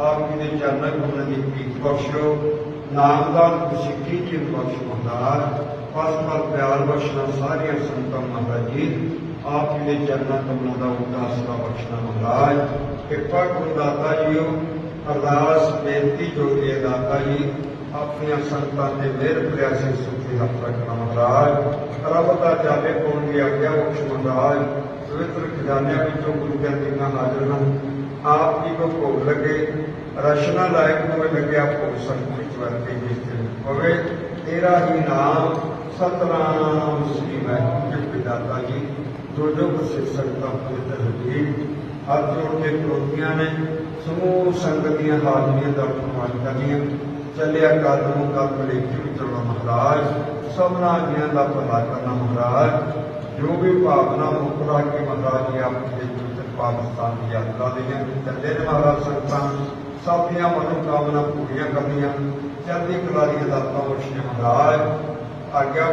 ਆਪ ਜੀ ਦੇ ਚਰਨਾਂ ਕਮਲਾਂ ਦੀ ਪ੍ਰੀਤ ਬਖਸ਼ੋ ਨਾਮਦਾਨ ਸਿੱਖੀ ਜੀ ਬਖਸ਼ ਮਹਾਰਾਜ ਪਰਸਪਰ ਪਿਆਰ ਬਖਸ਼ਣਾ ਸਾਰੀਆਂ ਸੰਤਾਂ ਮਹਾਰਾਜ ਜੀ ਆਪ ਜੀ ਦੇ ਚਰਨਾਂ ਕਮਲਾਂ ਦਾ ਉਦਾਸਰਾ ਬਖਸ਼ਣਾ ਮਹਾਰਾਜ ਕਿਰਪਾ ਕਰੋ ਦਾਤਾ ਜੀਓ ਅਰਦਾਸ ਬੇਨਤੀ ਜੋ ਇਹ ਦਾਤਾ ਜੀ ਆਪਣੀਆਂ ਸੰਤਾਂ ਦੇ ਮਿਹਰ ਪ੍ਰਿਆਸੇ ਸੁਖੀ ਹੱਥ ਰੱਖਣਾ ਮਹਾਰਾਜ ਰੱਬ ਦਾ ਜਾਲੇ ਕੋਣ ਦੀ ਆਗਿਆ ਬਖਸ਼ ਮਹਾਰਾਜ ਪਵਿੱਤਰ ਖਜ਼ਾਨਿਆਂ ਵਿੱਚੋਂ ਗੁਰੂ ਕੇ ਅੰਤਿਮਾਂ ਹਾਜ਼ਰ ਹਨ ਆਪ ਜੀ ਕੋ ਭੋਗ ਲੱਗੇ ਰਚਨਾ ਲਾਇਕ ਹੋਵੇ ਲੱਗਿਆ ਆਪ ਸੰਤ ਵਿੱਚ ਵਰਤੇ ਜਿਸ ਹੋਵੇ, ਤੇਰਾ ਹੀ ਨਾਮ ਸਤਨਾਮ ਸ੍ਰੀ ਵਾਹਿਗੁਰੂ ਜੀ ਦਾਤਾ ਜੀ। ਜੋ ਜੋ ਪ੍ਰਸਿੱਧ ਸੰਤਾਂ ਪਵਿੱਤਰ ਜੀ ਹੱਥ ਜੋੜ ਕੇ ਖਲੋਤੀਆਂ ਨੇ, ਸਮੂਹ ਸੰਗਤ ਦੀਆਂ ਹਾਜ਼ਰੀਆਂ ਦਾ ਫਰਮਾਨ ਕਰਨੀਆਂ। ਚੱਲਿਆ ਕਦਮੋਂ ਕਦਮ ਲੈ ਕੇ ਵਿਚਰਨਾ ਮਹਾਰਾਜ, ਸਭਨਾ ਜੀਆਂ ਦਾ ਭਲਾ ਕਰਨਾ ਮਹਾਰਾਜ। ਜੋ ਵੀ ਭਾਵਨਾ ਮੁਕਰਾ ਕੇ ਮਹਾਰਾਜ ਜੀ ਆਪ ਦੇ ਪਾਕਿਸਤਾਨ ਦੀ ਯਾਤਰਾ ਦੇ ਚੱਲੇ ਨੇ ਮਹਾਰਾਜ ਸੰਗਤਾਂ। ਸਭ ਦੀਆਂ ਮਨੋਕਾਮਨਾ ਪੂਰੀਆਂ ਕਰਨੀਆਂ। ਚੜ੍ਹਦੀ ਕਲਾ ਦੀਆਂ ਦਾਤਾਂ ਬਖਸ਼ੀਆਂ ਮਹਾਰਾਜ ਆਗਿਆ